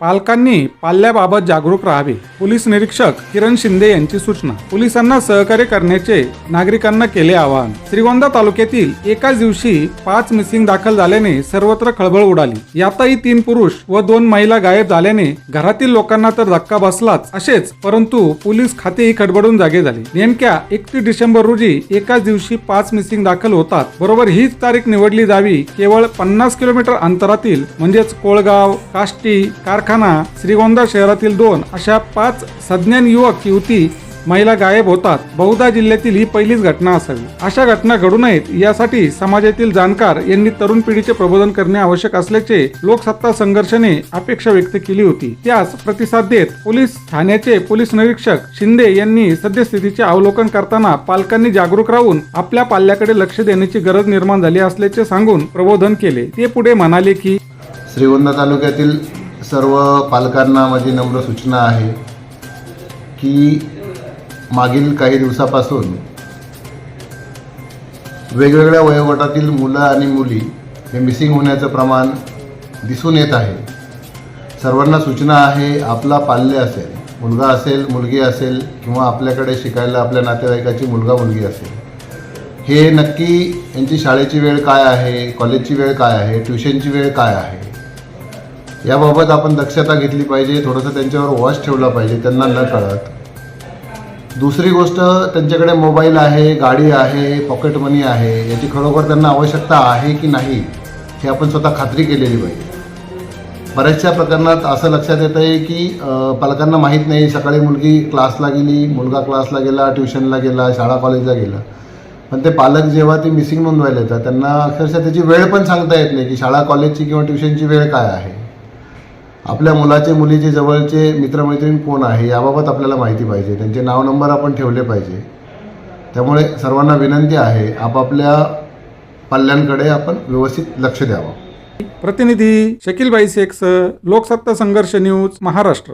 पालकांनी पाल्याबाबत जागरूक राहावे. पोलीस निरीक्षक किरण शिंदे यांची सूचना. पोलिसांना सहकार्य करण्याचे नागरिकांना केले आवाहन. श्रीगोंदा तालुक्यातील एकाच दिवशी पाच मिसिंग दाखल झाल्याने सर्वत्र खळबळ उडाली. यातही तीन पुरुष व दोन महिला गायब झाल्याने घरातील लोकांना तर धक्का बसलाच असेच परंतु पोलीस खातेही खडबडून जागे झाले. नेमक्या एकतीस डिसेंबर रोजी एकाच दिवशी पाच मिसिंग दाखल होतात. बरोबर हीच तारीख निवडली जावी केवळ पन्नास किलोमीटर अंतरातील म्हणजेच कोळगाव काष्टी कारखाना श्रीगोंदा शहरातील दोन अशा पाच सज्ञान युवक युवती महिला गायब होतात. बहुधा जिल्ह्यातील ही पहिलीच घटना असावी. अशा घटना घडू नयेत यासाठी समाजातील जाणकार यांनी तरुण पिढीचे प्रबोधन करणे आवश्यक असल्याचे लोकसत्ता संघर्षाने अपेक्षा व्यक्त केली होती. त्यास प्रतिसाद देत पोलीस ठाण्याचे पोलीस निरीक्षक शिंदे यांनी सद्यस्थितीचे अवलोकन करताना पालकांनी जागरूक राहून आपल्या पाल्याकडे लक्ष देण्याची गरज निर्माण झाली असल्याचे सांगून प्रबोधन केले. ते पुढे म्हणाले की श्रीगोंदा तालुक्यातील सर्व पालकांना माझी नम्र सूचना आहे की मागील काही दिवसापासून वेगवेगळ्या वयोगटातील मुलं आणि मुली हे मिसिंग होण्याचं प्रमाण दिसून येत आहे. सर्वांना सूचना आहे आपला पाल्य असेल मुलगा असेल मुलगी असेल किंवा आपल्याकडे शिकायला आपल्या नातेवाईकाची मुलगा मुलगी असेल. हे नक्की यांची शाळेची वेळ काय आहे कॉलेजची वेळ काय आहे ट्युशनची वेळ काय आहे? याबाबत आपण दक्षता घेतली पाहिजे थोडंसं त्यांच्यावर वॉच ठेवला पाहिजे त्यांना न कळत. दुसरी गोष्ट त्यांच्याकडे मोबाईल आहे गाडी आहे पॉकेट मनी आहे याची खरोखर त्यांना आवश्यकता आहे की नाही हे आपण स्वतः खात्री केलेली पाहिजे. बऱ्याचशा प्रकरणात असं लक्षात येतं आहे की पालकांना माहीत नाही सकाळी मुलगी क्लासला गेली मुलगा क्लासला गेला ट्युशनला गेला शाळा कॉलेजला गेला. पण ते पालक जेव्हा ते मिसिंग नोंदवायला येतात त्यांना अक्षरशः त्याची वेळ पण सांगता येत नाही की शाळा कॉलेजची किंवा ट्युशनची वेळ काय आहे. आपल्या मुलाचे मुलीचे जवळचे मित्रमैत्रीण कोण आहे याबाबत आपल्याला माहिती पाहिजे. त्यांचे नाव नंबर आपण ठेवले पाहिजे. त्यामुळे सर्वांना विनंती आहे आपापल्या पाल्यांकडे आपण व्यवस्थित लक्ष द्यावं. प्रतिनिधी शकील बाई शेख लोकसत्ता संघर्ष न्यूज महाराष्ट्र.